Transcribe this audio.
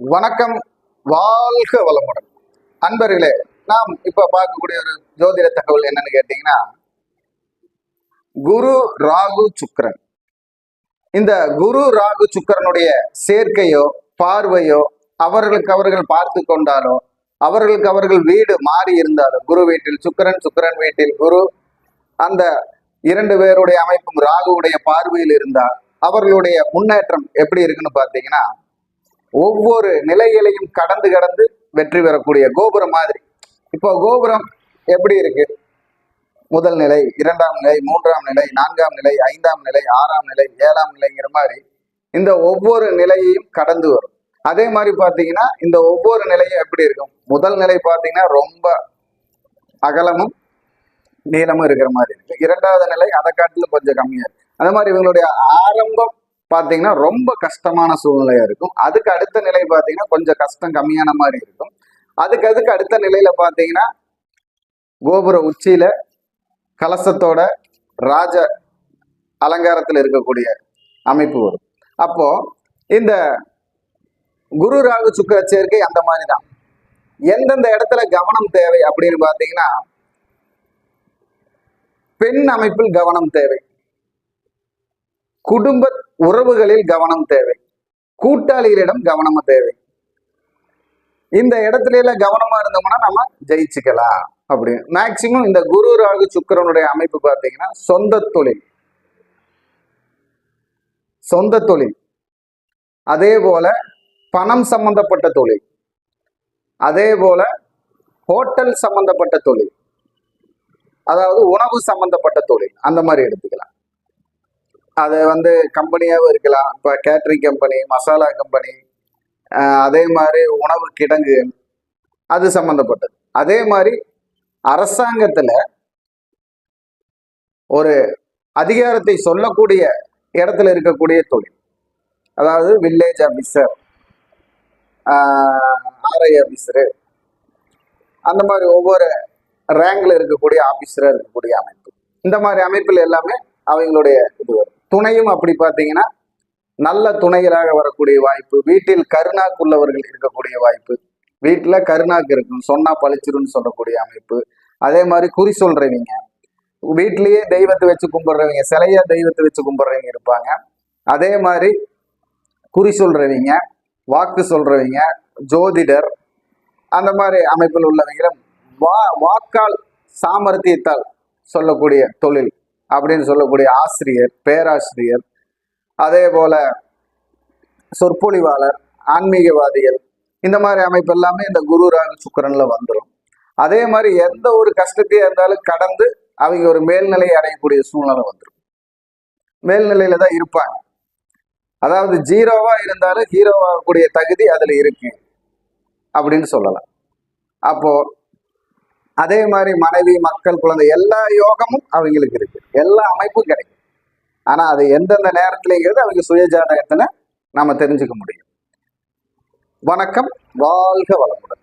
வணக்கம். வாழ்க வளமுடன். அன்பர்களே நாம் இப்ப பார்க்கக்கூடிய ஒரு ஜோதிட தகவல் என்னன்னு கேட்டீங்கன்னா குரு ராகு சுக்கரன். இந்த குரு ராகு சுக்கரனுடைய சேர்க்கையோ பார்வையோ அவர்களுக்கு அவர்கள் பார்த்து கொண்டாலோ அவர்களுக்கு அவர்கள் வீடு மாறி இருந்தாலும் குரு வீட்டில் சுக்கிரன் சுக்கிரன் வீட்டில் குரு அந்த இரண்டு பேருடைய அமைப்பும் ராகுவுடைய பார்வையில் இருந்தால் அவர்களுடைய முன்னேற்றம் எப்படி இருக்குன்னு பார்த்தீங்கன்னா ஒவ்வொரு நிலைகளையும் கடந்து கடந்து வெற்றி பெறக்கூடிய கோபுரம் மாதிரி. இப்போ கோபுரம் எப்படி இருக்கு? முதல் நிலை இரண்டாம் நிலை மூன்றாம் நிலை நான்காம் நிலை ஐந்தாம் நிலை ஆறாம் நிலை ஏழாம் நிலைங்கிற மாதிரி இந்த ஒவ்வொரு நிலையையும் கடந்து வரும். அதே மாதிரி பார்த்தீங்கன்னா இந்த ஒவ்வொரு நிலையும் எப்படி இருக்கும்? முதல் நிலை பார்த்தீங்கன்னா ரொம்ப அகலமும் நீளமும் இருக்கிற மாதிரி இருக்கு. இரண்டாவது நிலை அதை காட்டிலும் கொஞ்சம் கம்மியா இருக்கு. அந்த மாதிரி இவங்களுடைய ஆரம்பம் பார்த்தீங்கன்னா ரொம்ப கஷ்டமான சூழ்நிலையா இருக்கும். அதுக்கு அடுத்த நிலை பார்த்தீங்கன்னா கொஞ்சம் கஷ்டம் கம்மியான மாதிரி இருக்கும். அதுக்கு அதுக்கு அடுத்த நிலையில பார்த்தீங்கன்னா கோபுர உச்சியில கலசத்தோட ராஜ அலங்காரத்தில் இருக்கக்கூடிய அமைப்பு வரும். அப்போ இந்த குரு ராகு சுக்கிர சேர்க்கை அந்த மாதிரி தான் எந்தெந்த இடத்துல கவனம் தேவை அப்படின்னு பார்த்தீங்கன்னா பெண் அமைப்பில் கவனம் தேவை. குடும்ப உறவுகளில் கவனம் தேவை. கூட்டாளிகளிடம் கவனம் தேவை. இந்த இடத்துல எல்லாம் கவனமா இருந்தோம்னா நம்ம ஜெயிச்சுக்கலாம். அப்படி. மேக்சிமம் இந்த குரு ராகு சுக்கிரனுடைய அமைப்பு பார்த்தீங்கன்னா சொந்த தொழில். சொந்த தொழில். அதே போல பணம் சம்பந்தப்பட்ட தொழில். அதே போல ஹோட்டல் சம்பந்தப்பட்ட தொழில். அதாவது உணவு சம்பந்தப்பட்ட தொழில். அந்த மாதிரி எடுத்து. அது வந்து கம்பெனியாகவும் இருக்கலாம். இப்போ கேட்ரிங் கம்பெனி மசாலா கம்பெனி அதே மாதிரி உணவு கிடங்கு அது சம்மந்தப்பட்டது அதே மாதிரி அரசாங்கத்தில் ஒரு அதிகாரத்தை சொல்லக்கூடிய இடத்துல இருக்கக்கூடிய தொழில். அதாவது வில்லேஜ் ஆஃபீஸர் ஆர்ஐ ஆஃபீஸரு அந்த மாதிரி ஒவ்வொரு ரேங்கில் இருக்கக்கூடிய ஆஃபீஸராக இருக்கக்கூடிய அமைப்பு. இந்த மாதிரி அமைப்பில் எல்லாமே அவங்களுடைய இது வரும். துணையும் அப்படி பார்த்தீங்கன்னா நல்ல துணைகளாக வரக்கூடிய வாய்ப்பு வீட்டில் கருணாக்குள்ளவர்கள் இருக்கக்கூடிய வாய்ப்பு வீட்டில் கருணாக்கு இருக்கும் சொன்னா பழிச்சிருன்னு சொல்லக்கூடிய அமைப்பு. அதே மாதிரி குறி சொல்றவங்க வீட்லயே தெய்வத்தை வச்சு கும்பிடுறவங்க சிலையா தெய்வத்தை வச்சு கும்பிடுறவங்க இருப்பாங்க. அதே மாதிரி குறி சொல்றவங்க வாக்கு சொல்றவங்க ஜோதிடர் அந்த மாதிரி அமைப்பில் உள்ளவங்களும் வா வாக்கால் சாமர்த்தியத்தால் சொல்லக்கூடிய தொழில். அப்படின்னு சொல்லக்கூடிய ஆசிரியர் பேராசிரியர் அதே போல சொற்பொழிவாளர் ஆன்மீகவாதிகள் இந்த மாதிரி அமைப்பு எல்லாமே இந்த குரு ராகு சுக்கரன்ல வந்துடும் அதே மாதிரி எந்த ஒரு கஷ்டத்தையா இருந்தாலும் கடந்து அவங்க ஒரு மேல்நிலையை அடையக்கூடிய சூழ்நிலை வந்துடும் மேல்நிலையில தான் இருப்பாங்க. அதாவது ஜீரோவா இருந்தாலும் ஹீரோவாகக்கூடிய தகுதி அதுல இருக்கு. அப்படின்னு சொல்லலாம். அப்போ அதே மாதிரி மனைவி மக்கள் குழந்தை எல்லா யோகமும் அவங்களுக்கு இருக்கு. எல்லா அமைப்பும் கிடைக்கும். ஆனா அது எந்தெந்த நேரத்திலேங்கிறது அவங்க சுயஜாதகத்தின நாம தெரிஞ்சுக்க முடியும். வணக்கம். வாழ்க வளமுடன்.